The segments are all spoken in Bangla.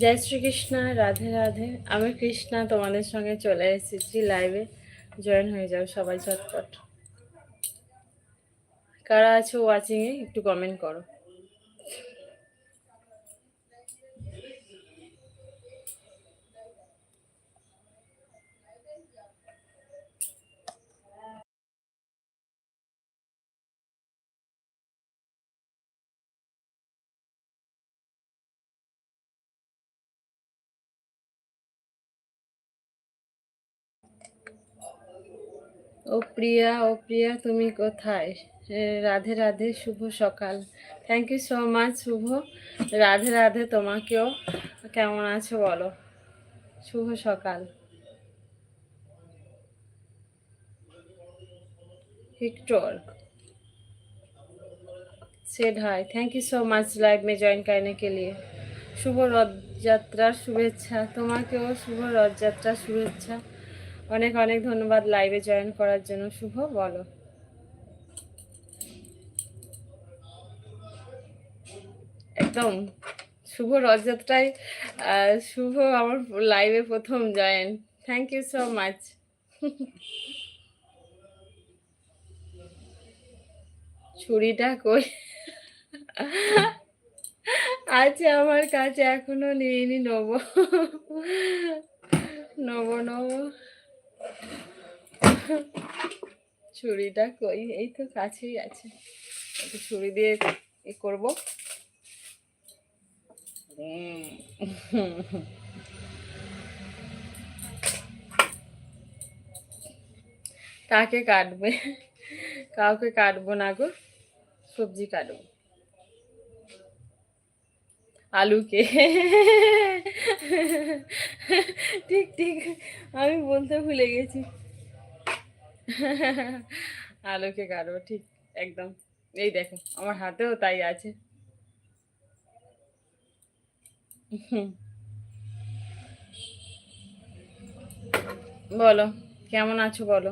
জয় শ্রীকৃষ্ণ, রাধে রাধে। আমি কৃষ্ণা, তোমাদের সঙ্গে চলে এসেছি লাইভে জয়েন হয়ে যাও সবাই চটপট কারা আছো ওয়াচিংয়ে একটু কমেন্ট করো। ও প্রিয়া ও প্রিয়া তুমি কোথায় এ, রাধে রাধে শুভ সকাল thank you so much Shubho Radhe Radhe তোমাকেও কেমন আছো বলো শুভ সকাল Victor said hi thank you so much live में ज्वाइन करने के लिए শুভ রথযাত্রার শুভেচ্ছা তোমাকেও শুভ রথযাত্রার শুভেচ্ছা অনেক অনেক ধন্যবাদ লাইভে জয়েন করার জন্য। শুভ, বলো। একদম, শুভ রথযাত্রায় শুভ আমার লাইভে প্রথম join thank you so much ছুরিটা কই? আছে আমার কাছে, এখনও নিইনি, নেব। নেব নেব। ছুরিটা কই? এই তো কাছেই আছে। ছুরি দিয়ে এ করব। কাকে কাটবে? কাউকে কাটবো না গো, সবজি কাটবো। আলুকে। ঠিক ঠিক, আমি বলতে ভুলে গেছি। আলুকে কাটবো ঠিক একদম। এই দেখো আমার হাতেও তাই আছে। বলো কেমন আছো বলো?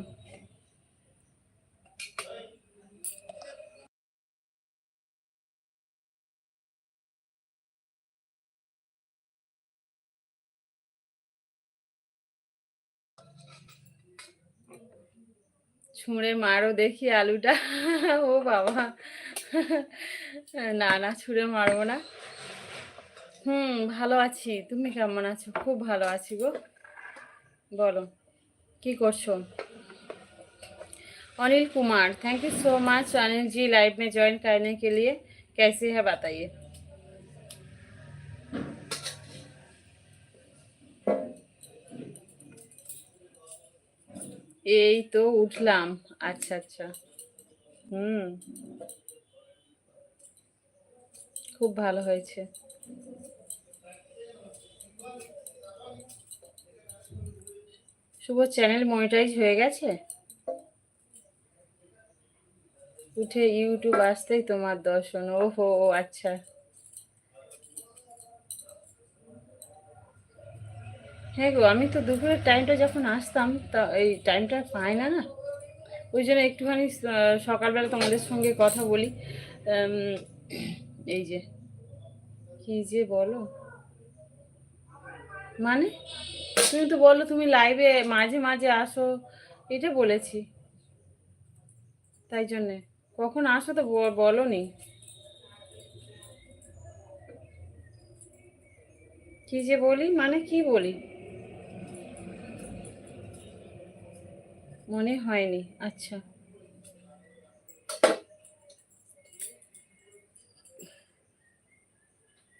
ছুঁড়ে মারো দেখি আলুটা ও বাবা না না ছুঁড়ে মারবো না হুম ভালো আছি তুমি কেমন আছো খুব ভালো আছি গো বলো কি করছো Anil Kumar thank you so much Anil ji live में ज्वाइन करने के लिए कैसे है बताइए এই তো উঠলাম। আচ্ছা আচ্ছা। হুম। খুব ভালো হয়েছে। শুভ চ্যানেল মনিটাইজ হয়ে গেছে? উঠে ইউটিউব আসতেই তোমার দর্শন। ও হো ও আচ্ছা। হ্যাঁ গো, আমি তো দুপুরের টাইমটা যখন আসতাম, তা এই টাইমটা পাই না না? ওই জন্য একটুখানি সকালবেলা তোমাদের সঙ্গে কথা বলি। এই যে, কি যে বলো? মানে? তুমি তো বলো তুমি লাইভে মাঝে মাঝে আসো, এটা বলেছি। তাই জন্যে। কখন আসো তো বলো নি কি যে বলি? মানে কি বলি? মনে হয়নি আচ্ছা।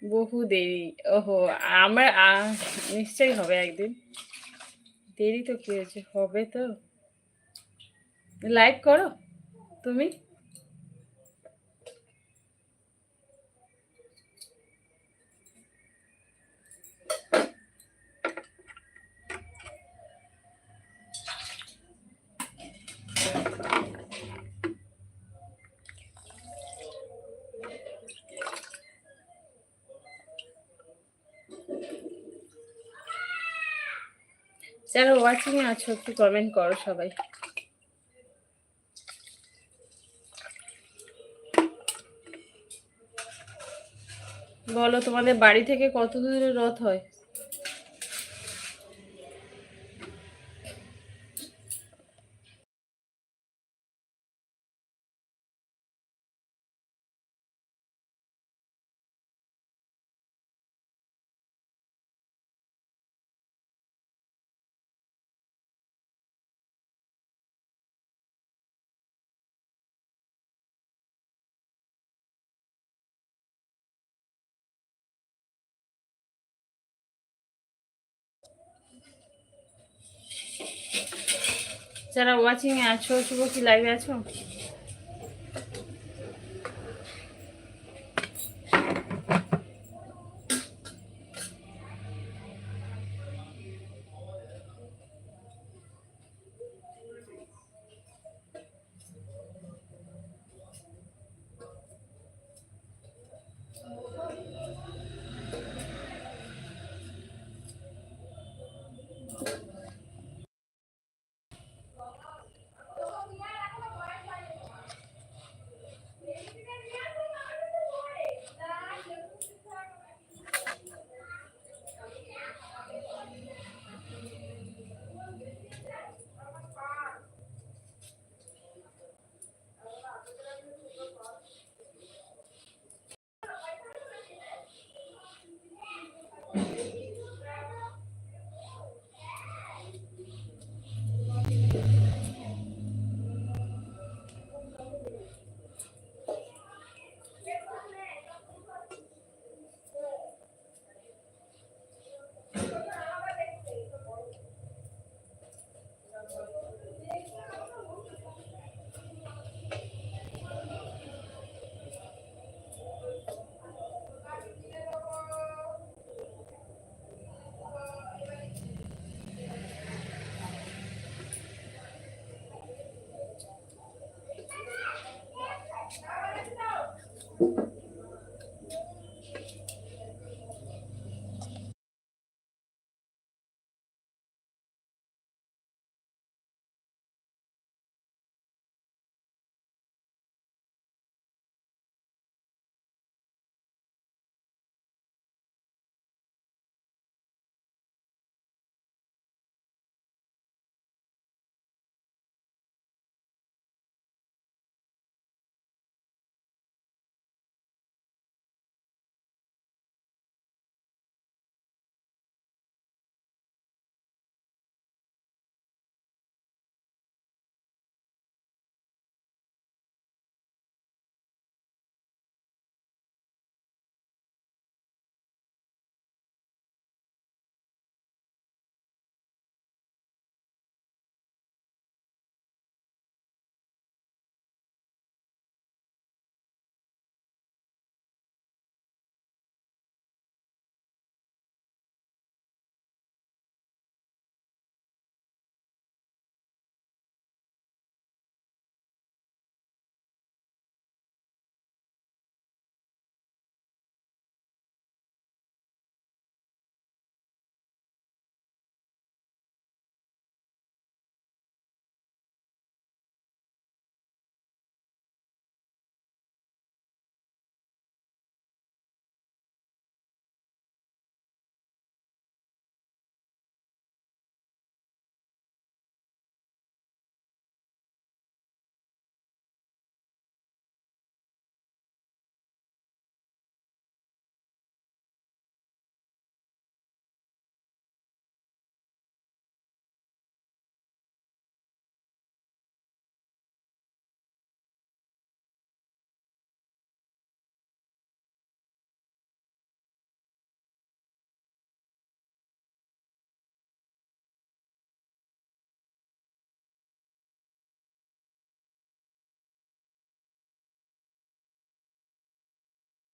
বহু দেরি, ওহো, আমার নিশ্চয়ই হবে একদিন। দেরি তো কি হয়েছে, হবে তো। লাইক করো, তুমি? যারা ওয়াচিং এ আছো, একটু কমেন্ট করো সবাই। বলো, তোমাদের বাড়ি থেকে কত দূরে রথ হয়? যারা ওয়াচিং এ আছো শুভ কি লাইভে আছো?